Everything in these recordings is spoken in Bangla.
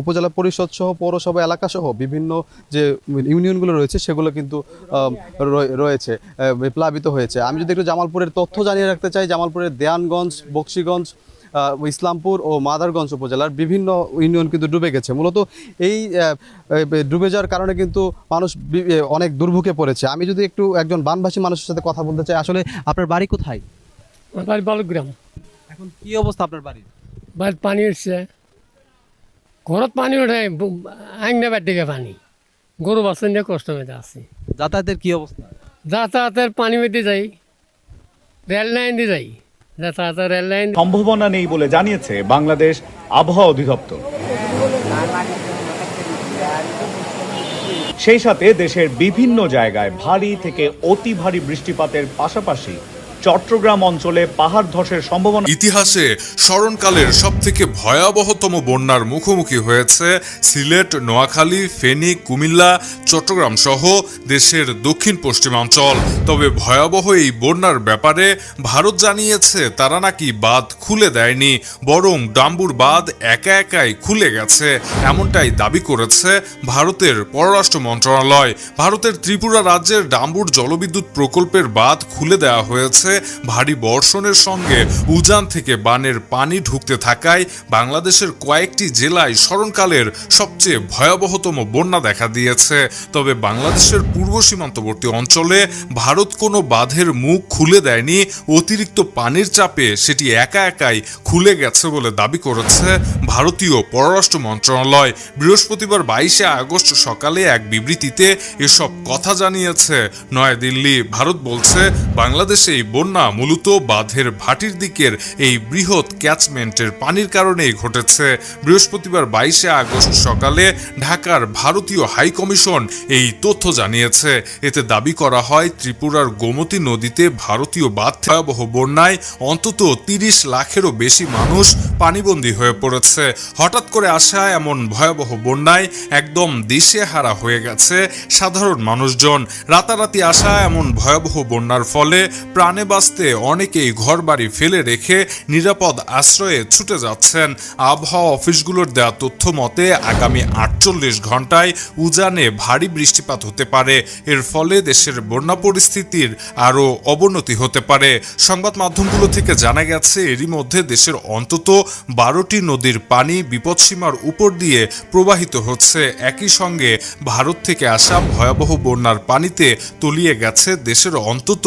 উপজেলা পরিষদ সহ পৌরসভা এলাকা সহ বিভিন্ন যে ইউনিয়নগুলো রয়েছে সেগুলো কিন্তু রয়েছে প্লাবিত হয়েছে। আমি যদি একটু জামালপুরের তথ্য জানিয়ে রাখতে চাই জামালপুরের দেয়ানগঞ্জ বক্সিগঞ্জ ইসলামপুর ও মাদারগঞ্জ উপজেলার বিভিন্ন ইউনিয়ন কিন্তু ডুবে গেছে। মূলত এই ডুবে যাওয়ার কারণে কিন্তু মানুষ অনেক দুর্ভোগে পড়েছে। আমি যদি একটু একজন বানভাসী মানুষের সাথে কথা বলতে চাই আসলে আপনার বাড়ি কোথায়? বাড়ি বালগ্রাম। এখন কি অবস্থা আপনার বাড়ির? বাড়ির পানি উঠছে ঘৰত পানী উঠে আইনে বাদ দিকে পানী। গরু বাছন দিয়ে কষ্ট মেতে আছে। যাতায়াতের কি অবস্থা? যাতায়াতের পানি মেতে যাই রেল লাইন দিয়ে যাই যাতায়াতের রেল লাইন সম্ভাবনা নেই বলে জানিয়েছে বাংলাদেশ আবহাওয়া অধিদপ্তর। সেই সাথে দেশের বিভিন্ন জায়গায় ভারী থেকে অতি ভারী বৃষ্টিপাতের পাশাপাশি চট্টগ্রাম অঞ্চলে পাহাড় ধসের সম্ভাবনা ইতিহাসে স্মরণকালের সবথেকে ভয়াবহতম বন্যার মুখোমুখি হয়েছে সিলেট, নোয়াখালী, ফেনী, কুমিল্লা, চট্টগ্রাম সহ দেশের দক্ষিণ পশ্চিমাঞ্চল। তবে ভয়াবহ এই বন্যার ব্যাপারে ভারত জানিয়েছে, তারা নাকি বাঁধ খুলে দেয়নি, বরং ডাম্বুর বাঁধ একা একাই খুলে গেছে, এমনটাই দাবি করেছে ভারতের পররাষ্ট্র মন্ত্রণালয়। ভারতের ত্রিপুরা রাজ্যের ডাম্বুর জলবিদ্যুৎ প্রকল্পের বাঁধ খুলে দেওয়া হয়েছে ভারী বর্ষণের সঙ্গে উজান থেকে বানের পানি ঢুকতে থাকায় বাংলাদেশের কয়েকটি জেলায় স্মরণকালের সবচেয়ে ভয়াবহতম বন্যা দেখা দিয়েছে। তবে বাংলাদেশের পূর্ব সীমান্তবর্তী অঞ্চলে ভারত কোনো বাঁধের মুখ খুলে দেয়নি। অতিরিক্ত পানির চাপে সেটি একা একাই খুলে গেছে বলে দাবি করেছে ভারতীয় পররাষ্ট্র মন্ত্রণালয়। বৃহস্পতিবার বাইশে আগস্ট সকালে এক বিবৃতিতে এসব কথা জানিয়েছে। নয়াদিল্লি, ভারত বলছে, বাংলাদেশে এই বন্যা মূলত বাঁধের ভাটির দিকের এই বৃহৎ ক্যাচমেন্টের পানির কারণেই ঘটেছে। বৃহস্পতিবার বাইশে আগস্ট সকালে ঢাকার ভারতীয় হাই কমিশন এই তথ্য জানিয়েছে। এতে দাবি করা হয়, ত্রিপুরার গোমতী নদীতে ভারতীয় বাঁধ ভয়াবহ বন্যায় অন্তত তিরিশ লাখেরও বেশি মানুষ পানিবন্দী হয়ে পড়েছে। হঠাৎ করে আসা এমন ভয়াবহ বন্যায় একদম দিশে হারা হয়ে গেছে সাধারণ মানুষজন। রাতারাতি আসা এমন ভয়াবহ বন্যার ফলে প্রাণে বাঁচতে অনেকেই ঘরবাড়ি ফেলে রেখে নিরাপদ আশ্রয়ে ছুটে যাচ্ছেন। আবহাওয়া অফিসগুলোর দেওয়া তথ্য মতে, আগামী আটচল্লিশ ঘন্টায় উজানে ভারী বৃষ্টিপাত হতে পারে। এর ফলে দেশের বন্যা পরিস্থিতির আরও অবনতি হতে পারে। সংবাদ মাধ্যমগুলো থেকে জানা গেছে, এরই মধ্যে দেশের অন্তত বারোটি নদীর পানি বিপদসীমার উপর দিয়ে প্রবাহিত হচ্ছে। একই সঙ্গে ভারত থেকে আসা ভয়াবহ বন্যার পানিতে তলিয়ে গেছে দেশের অন্তত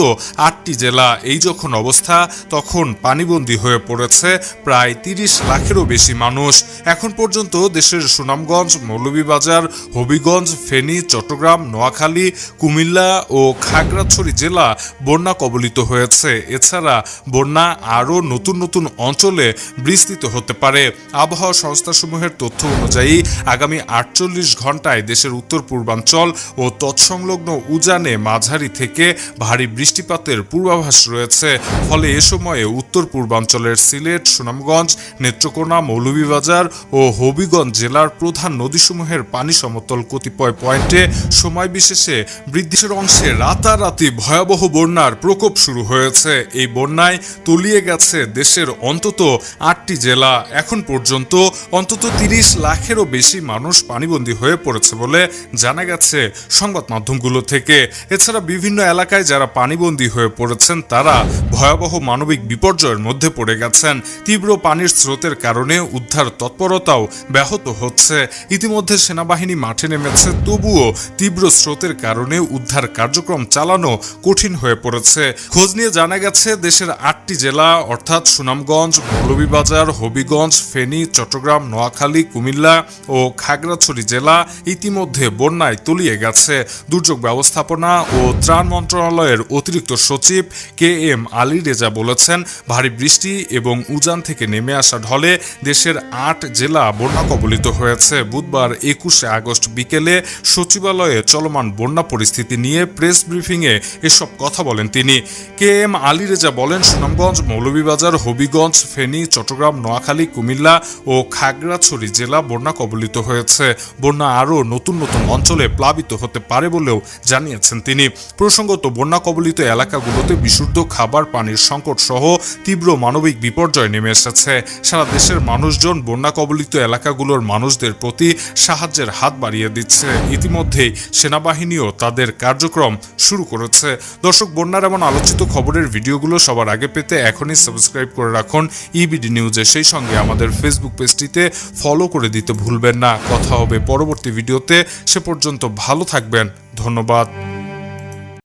আটটি জেলা। এই যখন অবস্থা, তখন পানিবন্দী হয়ে পড়েছে প্রায় তিরিশ লাখেরও বেশি মানুষ। এখন পর্যন্ত দেশের সুনামগঞ্জ, মৌলভীবাজার, হবিগঞ্জ, ফেনী, চট্টগ্রাম, নোয়াখালী, কুমিল্লা ও খাগড়াছড়ি জেলা বন্যা কবলিত হয়েছে। এছাড়া বন্যা আরও নতুন নতুন অঞ্চলে বিস্তৃত হতে পারে। আবহাওয়া সংস্থাসমূহের তথ্য অনুযায়ী, আগামী আটচল্লিশ ঘন্টায় দেশের উত্তর পূর্বাঞ্চল ও তৎসংলগ্ন উজানে মাঝারি থেকে ভারী বৃষ্টিপাতের পূর্বাভাস রয়েছে। ফলে এ সময়ে উত্তর পূর্বাঞ্চলের সিলেট, সুনামগঞ্জ, নেত্রকোনা, মৌলভীবাজার ও হবিগঞ্জ জেলার প্রধান নদীসমূহের পানি সমতল কতিপয় পয়েন্টে সময় বিশেষে বৃদ্ধির অংশে রাতারাতি ভয়াবহ বন্যার প্রকোপ শুরু হয়েছে। এই বন্যায় তলিয়ে গেছে দেশের অন্তত আটটি জেলা। এখন পর্যন্ত অন্তত তিরিশ লাখেরও বেশি মানুষ পানিবন্দী হয়ে পড়েছে বলে জানা গেছে সংবাদ মাধ্যমগুলো থেকে। এছাড়া বিভিন্ন এলাকায় যারা পানিবন্দী হয়ে পড়েছেন তারা ভয়াবহ মানবিক বিপর্যয়ের মধ্যে পড়ে গেছেন। তীব্র পানির স্রোতের কারণে উদ্ধার তৎপরতাও ব্যাহত হচ্ছে। ইতিমধ্যে সেনাবাহিনী মাঠে নেমেছে, তবুও তীব্র স্রোতের কারণে উদ্ধার কার্যক্রম চালানো কঠিন হয়ে পড়েছে। খোঁজ নিয়ে জানা গেছে, দেশের আটটি জেলা, অর্থাৎ সুনামগঞ্জ, মৌলভীবাজার, হবিগঞ্জ, ফেনী, চট্টগ্রাম, নোয়াখালী, কুমিল্লা ও খাগড়াছড়ি জেলা ইতিমধ্যে বন্যায় তলিয়ে গেছে। দুর্যোগ ব্যবস্থাপনা ও ত্রাণ মন্ত্রণালয়ের অতিরিক্ত সচিব কে এম আলী রেজা বলেছেন, ভারী বৃষ্টি এবং উজান থেকে নেমে আসা ঢলে দেশের আট জেলা বন্যা কবলিত হয়েছে। বুধবার একুশে আগস্ট বিকেলে সচিবালয়ে চলমান বন্যা পরিস্থিতি নিয়ে প্রেস ব্রিফিংয়ে এসব কথা বলেন তিনি। কে এম আলী রেজা বলেন, সুনামগঞ্জ, মৌলভীবাজার, হবিগঞ্জ, ফেনী, চট্টগ্রাম, নোয়াখালী, কুমিল্লা ও খাগড়াছড়ি জেলা বন্যা কবলিত হয়েছে। বন্যা আরও নতুন নতুন অঞ্চলে প্লাবিত হতে পারে বলেও জানিয়েছেন তিনি। প্রসঙ্গত, বন্যা কবলিত এলাকাগুলোতে বিশুদ্ধ বিশুদ্ধ খাবার, পানির সংকট সহ তীব্র মানবিক বিপর্যয় নেমে এসেছে। সারা দেশের মানুষজন বন্যা কবলিত এলাকাগুলোর মানুষদের প্রতি সাহায্যের হাত বাড়িয়ে দিচ্ছে। ইতিমধ্যেই সেনাবাহিনীও তাদের কার্যক্রম শুরু করেছে। দর্শক, বন্যার এমন আলোচিত খবরের ভিডিওগুলো সবার আগে পেতে এখনই সাবস্ক্রাইব করে রাখুন। ইবিডি নিউজে সেই সঙ্গে আমাদের ফেসবুক পেজটিতে ফলো করে দিতে ভুলবেন না। কথা হবে পরবর্তী ভিডিওতে। সে পর্যন্ত ভালো থাকবেন। ধন্যবাদ।